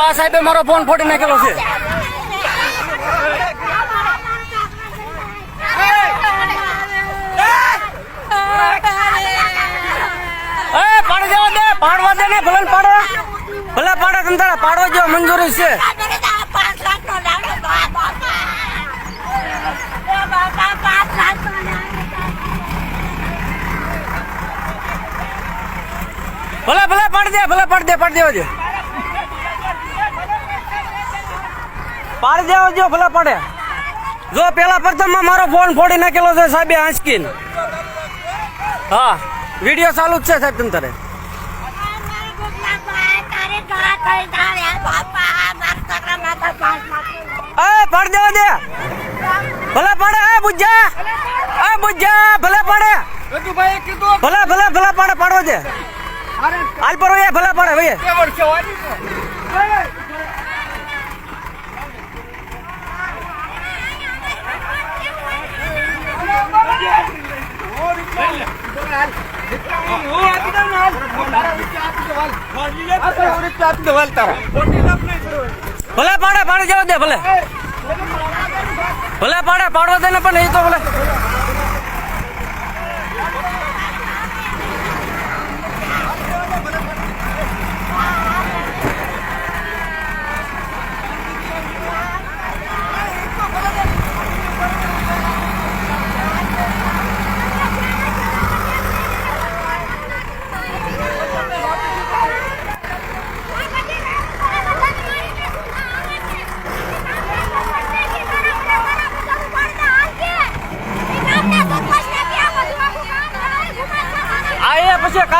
આ સાહેબે મારો ફોન ફોડી નાખેલો છે. પાડી દેવા દે, પાડવા દે ને, ભલે ને પાડો. ભલે પાડે તને તારે, પાડવા જેવા મંજૂરી છે. ભલે ભલે પાડી દે ભલે પાડી દે પાડી દેવા દે. પાડ દેવા જો ભલે પડે. જો પેલા પ્રથમમાં મારો ફોન ફોડી નાખેલો છે સાહેબ આંચકીન હા વીડિયો ચાલુ જ છે સાહેબ તમ તારે. એ પાડી દેવા દે. ભલે પડે એ બુજ્જા. એ બુજ્જા ભલે પડે. ભલે ભલે ભલે પડે પાડવા દે. હાલ પર એ ભલે પડે ભાઈ. ભલે પાડે પાડી જવા દે ભલે. ભલે પાડે પાડવા દે ને પણ એ તો ભલે.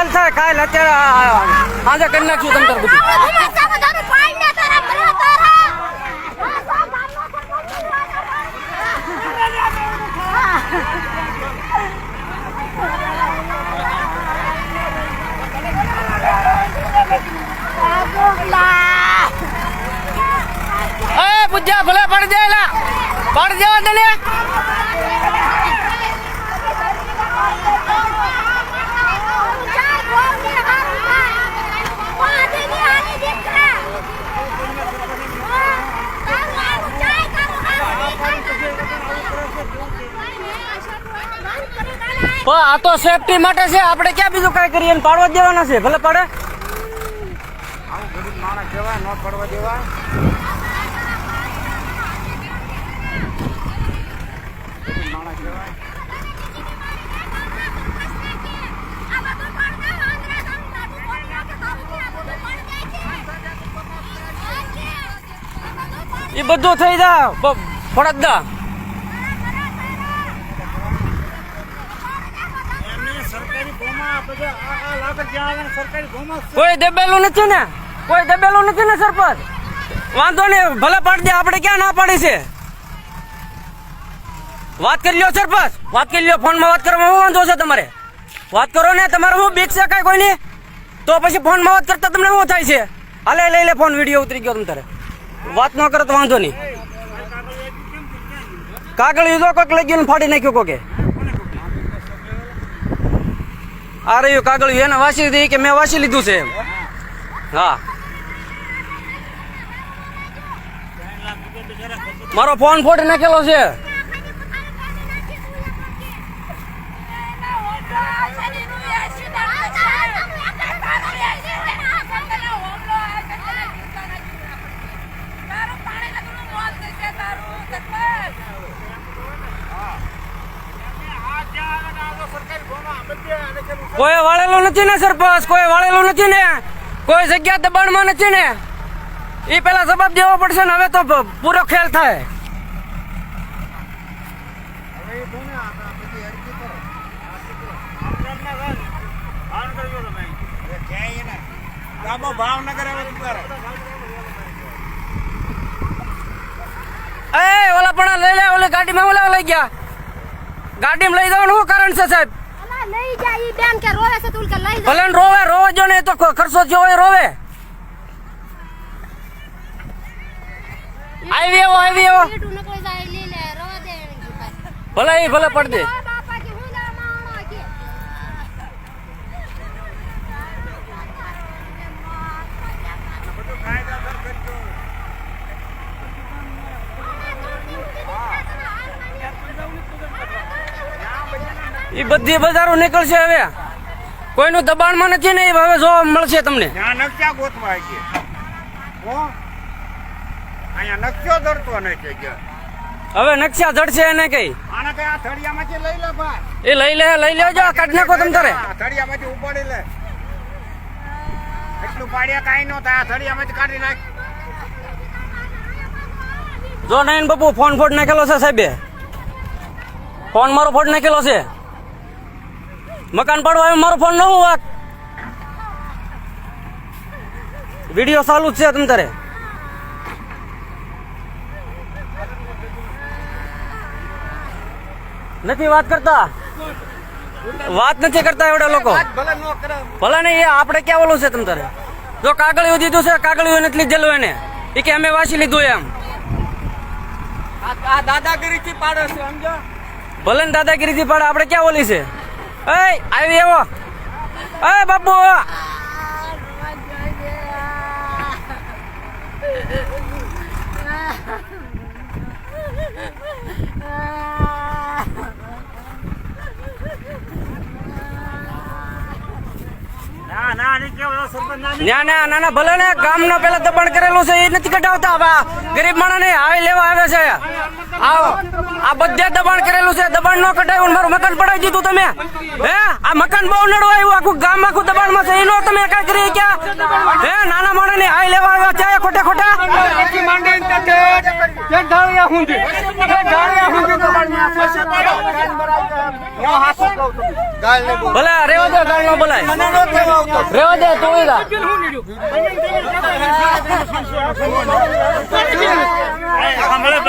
કાલ થાય કાલ અત્યારે આજે કરી નાખશું તમ તાર બધું. એ પૂજા ભલે પાડી એલા પાડી પણ આ તો સેફટી માટે છે. આપણે ક્યાં બીજું કાંઈ કરીએ? પાડવા દેવાના છે. ભલે પડે. એ બધું થઈ જાય બ- ફરજ દા એમને સરકારી ગોમાં બધા આ- આ લાગે ત્યાં આગળ સરકારી ગોમાં જ છે. કોઈ દબેલું નથી ને. કોઈ દબેલું નથી ને સરપંચ. વાંધો નહીં ભલે પાડી દે આપણે ક્યાં ના પાડી છે? વાત કરી લ્યો સરપંચ. વાત કરી લ્યો ફોનમાં વાત કરવામાં શું વાંધો છે તમારે? વાત કરો ને તમારે શું બીક છે કાંઈ કોઈની? તો પછી ફોનમાં વાત કરતા તમને શું થાય છે? હાલે લઈ લે ફોન વીડિયો ઉતરી ગયો તમારે વાત ન કરો તો વાંધો નહીં. કાગળ લીધો કોઈક લઈ ગયું ફાડી નાખ્યું કોકે. આ રહ્યું કાગળ એને વાસી દીધી કે મેં વાસી લીધું છે એમ. હા. મારો ફોન ફોડી નાખેલો છે. કોઈ વાળેલું નથી ને સરપંચ કોઈ વાળેલું નથી ને. કોઈ જગ્યા દબાણમાં નથી ને. એ પેલા જવાબ દેવો પડશે ને હવે તો પૂરો ખેલ થાય. ભાવનગર એ ઓલા પણ લઈ લે ઓલી ગાડીમાં ઓલા લઈ ગયા. ગાડીમાં લઈ જવાનું શું કારણ છે સાહેબ? લઈ જા ઈ બેન કે રોવે છે તું કે લઈ જા. ભલે રોવે રોવે જો ને તો ખર્ચો થયો હોય રોવે. આવી એવો આવી એવો. ભલે ભલે પડ દે ઓ બાપા કે હું જા માણો કે એ બધી બજારો નીકળશે હવે. કોઈનું દબાણમાં નથી ને હવે જોવા મળશે તમને. નકશા ગોતવા છે. અહીંયા નકશો ધરતો નથી હવે નકશા જડશે એને કઈ. આને કઈ આ થળિયામાંથી લઈ લે ભાઈ એ લઈ લે લઈ લેજો કાઢ નાખો તમ તારે. થળિયામાંથી ઉપાડી લે. એટલું પાડ્યા કાંઈ નો થાય આ થળિયામાંથી કાઢી નાખ. જો નાઈન બાપુ ફોન ફોડ નાખેલો છે સાહેબે. ફોન મારો ફોડ નાખેલો છે. મકાન પાડવા મારો ફોન નવો વાત વીડિયો ચાલુ જ છે તમ તારે. નથી વાત કરતા? વાત નથી કરતા એવડા લોકો. ભલે નો ને એ આપણે ક્યાં ઓલું છે તમ તારે? જો કાગળિયું દીધું છે કાગળિયું નથી લીધેલું એને. એ કે અમે વાંચી લીધું એમ. આ દાદાગીરી થી પાડે છે સમજો ભલે ને દાદાગીરીથી પાડે આપણે ક્યાં ઓલી છે? બાપુ ના ના ના ના ના ના ના ભલે ને પેલા દબાણ કરેલું છે એ નથી કઢાવતા ગરીબ આ ગરીબ માણસને આવી લેવા આવે છે. આ બધે દબાણ કરેલું છે. દબાણ ન કઢાવ્યું ને મારું મકાન પડાવી દીધું તમે. હે? આ મકાન બહુ નડવા આવ્યું આખું ગામ આખું દબાણમાં છે. એનો તમે કઈ કરી ક્યાં હે? નાના માણસને હાઈ લેવા આવ્યા. છે તે તે ઢાળિયા સુધી તે ઢાળિયા સુધી તો ભલે રેવા દે ગાળ નો બોલાય રેવા દે તું ઈરા. હમણાં